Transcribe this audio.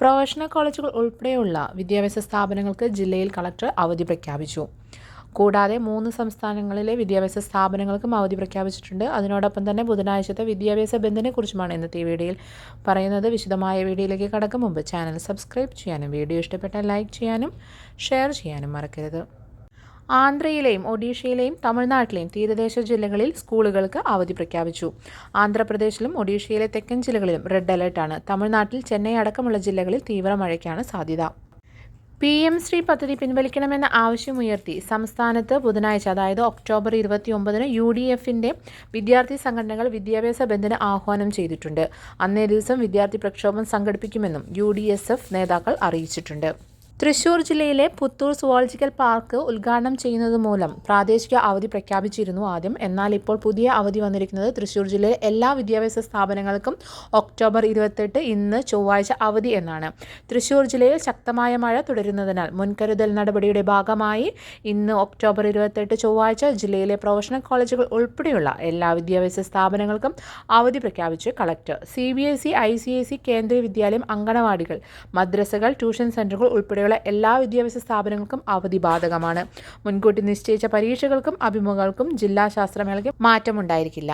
Professional കോളേജുകൾ ഉൾപ്പെടെയുള്ള വിദ്യാഭ്യാസ സ്ഥാപനങ്ങൾക്ക് ജില്ലയിൽ കളക്ടർ അവധി പ്രഖ്യാപിച്ചു. കൂടാതെ മൂന്ന് സംസ്ഥാനങ്ങളിലെ വിദ്യാഭ്യാസ സ്ഥാപനങ്ങൾക്കും അവധി പ്രഖ്യാപിച്ചിട്ടുണ്ട്. അതിനോടൊപ്പം തന്നെ ബുധനാഴ്ചത്തെ വിദ്യാഭ്യാസ ബന്ദിനെക്കുറിച്ചുമാണ് ഇന്നത്തെ ഈ വീഡിയോയിൽ പറയുന്നത്. വിശദമായ വീഡിയോയിലേക്ക് കടക്കും മുമ്പ് ചാനൽ സബ്സ്ക്രൈബ് ചെയ്യാനും വീഡിയോ ഇഷ്ടപ്പെട്ടാൽ ലൈക്ക് ചെയ്യാനും ഷെയർ ചെയ്യാനും മറക്കരുത്. ആന്ധ്രയിലെയും ഒഡീഷയിലെയും തമിഴ്നാട്ടിലെയും തീരദേശ ജില്ലകളിൽ സ്കൂളുകൾക്ക് അവധി പ്രഖ്യാപിച്ചു. ആന്ധ്രാപ്രദേശിലും ഒഡീഷയിലെ തെക്കൻ ജില്ലകളിലും റെഡ് അലർട്ടാണ് തമിഴ്നാട്ടിൽ ചെന്നൈ അടക്കമുള്ള ജില്ലകളിൽ തീവ്ര മഴയ്ക്കാണ് സാധ്യത. പി എം ശ്രീ പദ്ധതി പിൻവലിക്കണമെന്ന ആവശ്യമുയർത്തി സംസ്ഥാനത്ത് ബുധനാഴ്ച അതായത് ഒക്ടോബർ ഇരുപത്തി ഒമ്പതിന് യു ഡി എഫിന്റെ വിദ്യാർത്ഥി സംഘടനകൾ വിദ്യാഭ്യാസ ബന്ദിന് ആഹ്വാനം ചെയ്തിട്ടുണ്ട്. അന്നേ ദിവസം വിദ്യാർത്ഥി പ്രക്ഷോഭം സംഘടിപ്പിക്കുമെന്നും യു നേതാക്കൾ അറിയിച്ചിട്ടുണ്ട്. തൃശൂർ ജില്ലയിലെ പുത്തൂർ സുവോളജിക്കൽ പാർക്ക് ഉദ്ഘാടനം ചെയ്യുന്നത് മൂലം പ്രാദേശിക അവധി പ്രഖ്യാപിച്ചിരുന്നു ആദ്യം. എന്നാൽ ഇപ്പോൾ പുതിയ അവധി വന്നിരിക്കുന്നത് തൃശൂർ ജില്ലയിലെ എല്ലാ വിദ്യാഭ്യാസ സ്ഥാപനങ്ങൾക്കും ഒക്ടോബർ ഇരുപത്തെട്ട് ഇന്ന് ചൊവ്വാഴ്ച അവധി എന്നാണ്. തൃശൂർ ജില്ലയിൽ ശക്തമായ മഴ തുടരുന്നതിനാൽ മുൻകരുതൽ നടപടിയുടെ ഭാഗമായി ഇന്ന് ഒക്ടോബർ ഇരുപത്തെട്ട് ചൊവ്വാഴ്ച ജില്ലയിലെ പ്രൊഫഷണൽ കോളേജുകൾ ഉൾപ്പെടെയുള്ള എല്ലാ വിദ്യാഭ്യാസ സ്ഥാപനങ്ങൾക്കും അവധി പ്രഖ്യാപിച്ച് collector. C B S E I C S E കേന്ദ്രീയ വിദ്യാലയം അങ്കണവാടികൾ മദ്രസകൾ ട്യൂഷൻ സെന്ററുകൾ ഉൾപ്പെടെയുള്ള എല്ലാ വിദ്യാഭ്യാസ സ്ഥാപനങ്ങൾക്കും അവധി ബാധകമാണ് മുൻകൂട്ടി നിശ്ചയിച്ച പരീക്ഷകൾക്കും അഭിമുഖങ്ങൾക്കും ജില്ലാ ശാസ്ത്രമേളയ്ക്ക് മാറ്റമുണ്ടായിരിക്കില്ല.